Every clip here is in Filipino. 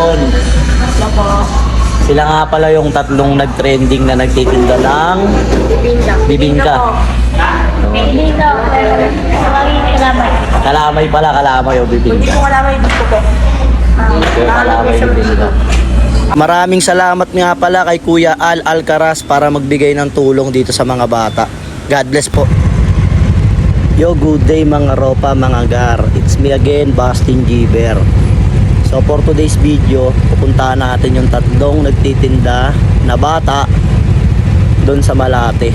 Yun. Sila nga pala yung tatlong nag-trending na nagtitinda ng Bibingka. bibingka. Bibingka. Salamat. Kalamay pala, kalamay o Hindi bibingka. ko alam yung gusto ko. Kaya kalamay bibingka. Maraming salamat nga pala kay Kuya Al Alcaraz para magbigay ng tulong dito sa mga bata. God bless po. Yo, good day mga ropa, mga gar. It's me again, Bastin Giver. So for today's video, pupuntahan natin yung tatlong nagtitinda na bata doon sa Malate.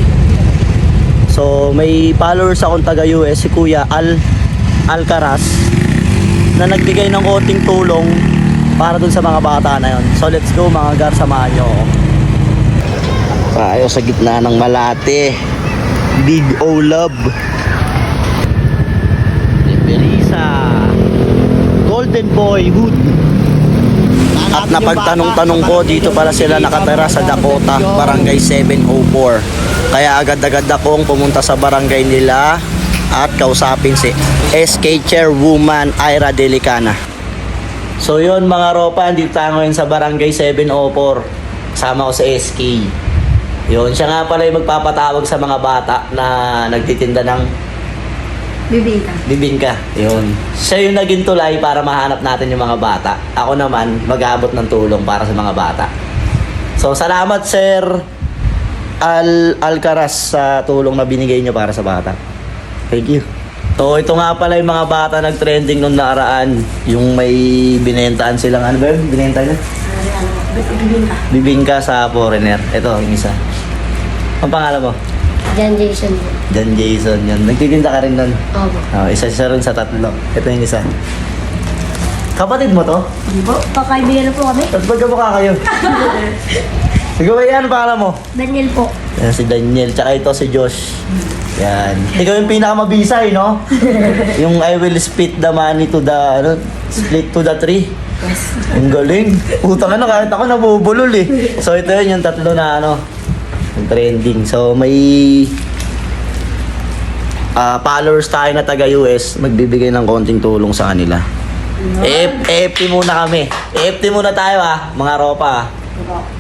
So may followers akong taga US, si Kuya Al Alcaraz na nagbigay ng konting tulong para dun sa mga bata na yon. So let's go mga gar, samahan nyo. Tayo sa gitna ng Malate. Big O Love. Golden Boy Hood. At napagtanong-tanong ko, dito pala sila nakatira sa Dakota, Barangay 704. Kaya agad-agad akong pumunta sa barangay nila at kausapin si SK Chairwoman Ira Delicana. So yun mga ropa, dito tayo ngayon sa Barangay 704. Kasama ko sa SK. Yun, siya nga pala yung magpapatawag sa mga bata na nagtitinda ng Bibingka. bibingka. Yun. Siya yung naging tulay para mahanap natin yung mga bata. Ako naman, mag-aabot ng tulong para sa mga bata. So, salamat Sir Al Alcaraz sa tulong na binigay niyo para sa bata. Thank you. So, ito nga pala yung mga bata nag-trending nung nakaraan. Yung may binentaan silang, ano ba yun? Binenta niya? Bibingka. Bibingka sa foreigner. Ito, yung isa. Ang pangalan mo? Jan Jason. John Jason. Yan. Nagtitinda ka rin nun. Opo. Oh, isa siya rin sa tatlo. Ito yung isa. Kapatid mo to? Di ba? Pakaibigan na po kami. Tapos magkamukha kayo. Sige ba yan? Pangalan mo? Daniel po. Yan si Daniel. Tsaka ito si Josh. Yan. Ikaw yung pinakamabisay, no? yung I will split the money to the, ano, split to the tree. Ang galing. Utang ano, kahit ako nabubulol eh. So ito yun, yung tatlo na ano, yung trending. So may ah, followers tayo na taga US, magbibigay ng konting tulong sa kanila. E- EFT muna kami. EFT muna tayo ah, mga ropa ah.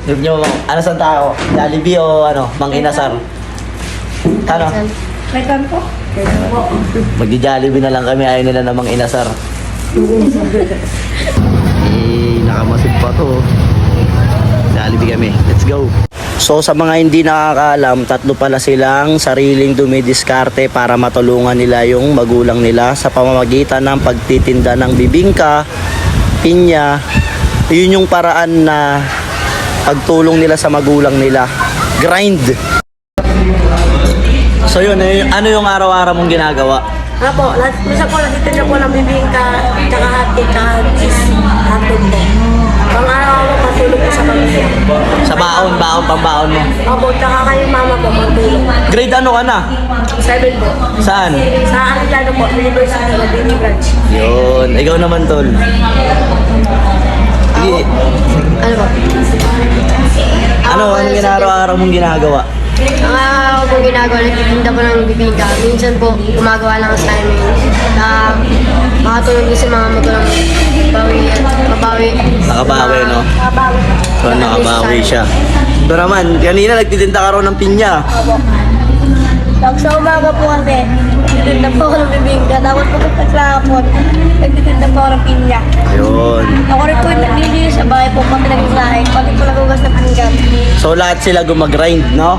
Sabi nyo, ano saan tayo? Jollibee o ano, Mang Inasar? Ano? Kailan po? Magdi-Jollibee na lang kami, ayaw nila namang Inasar. eh, nakamasid pa to. Jollibee kami. Let's go. So sa mga hindi nakakaalam, tatlo pala silang sariling dumidiskarte para matulungan nila yung magulang nila sa pamamagitan ng pagtitinda ng bibingka, pinya. Yun yung paraan na pagtulong nila sa magulang nila. Grind. So yun, eh, ano yung araw-araw mong ginagawa? Ano po? las- Minsan po niyo po ng bibingka, tsaka hotcake, tsaka cheese. Hotdog po. Pang araw po sa pamilya. Sa baon, baon, pambaon mo. Opo, tsaka kayo mama po, patulog. Grade ano ka na? Seven po. Saan? Sa Arellano po, University of Baby Branch. Yun, ikaw naman tol. Sige. Ano po? Ano, ano ginaraw-araw mong ginagawa? Ang araw ko ginagawa, nagtitinda po ng bibingka. Minsan po, gumagawa lang sa amin na makatulong din sa mga magulang bawi at mabawi. Nakabawi, no? Nakabawi. So, nakabawi siya. Ito naman, kanina nagtitinda ka raw ng pinya. Pag sa umaga po kasi, nagtitinda po ako ng bibingka. Tapos pagkatag sa hapon, nagtitinda po ako ng pinya. Yun. Ako rin po yung naglilinis sa bahay po, pati nagsasahin, pati po nagugas ng pinggan. So, lahat sila gumagrind, no?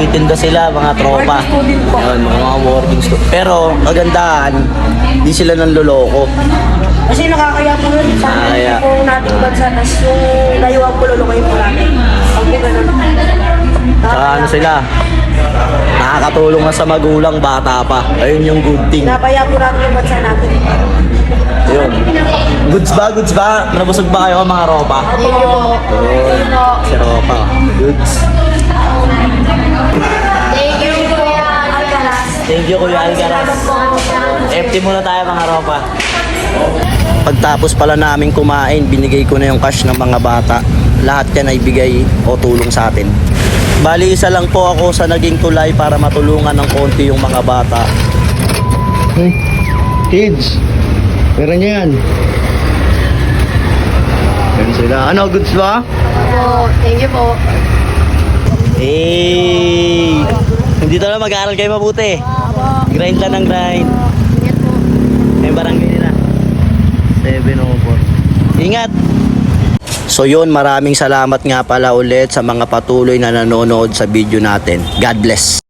Titinda sila, mga tropa. Yun, mga, mga working student. Pero, kagandahan, di sila nanloloko. Kasi nakakaya po yun sa Nakakaya. po nating bansa, tas yung layuan po lolo kayo po natin. Pag ganun. Saka ano sila, nakakatulong na sa magulang, bata pa. Ayun yung good thing. Napaya po natin yung bansa natin. Yun. Goods ba? Goods ba? Nabusog ba kayo mga ropa? Thank you po. Yun. Alcaraz. FT muna tayo mga ropa. Pagtapos pala namin kumain, binigay ko na yung cash ng mga bata. Lahat yan ay bigay o tulong sa atin. Bali, isa lang po ako sa naging tulay para matulungan ng konti yung mga bata. Hey, kids, pera niyo yan. ano, goods ba? Po, thank you po. Hey! Hindi to lang mag-aaral kayo mabuti. Grind lang ng grind. Ingat po. May barangay nila. 704. Ingat! So yun, maraming salamat nga pala ulit sa mga patuloy na nanonood sa video natin. God bless.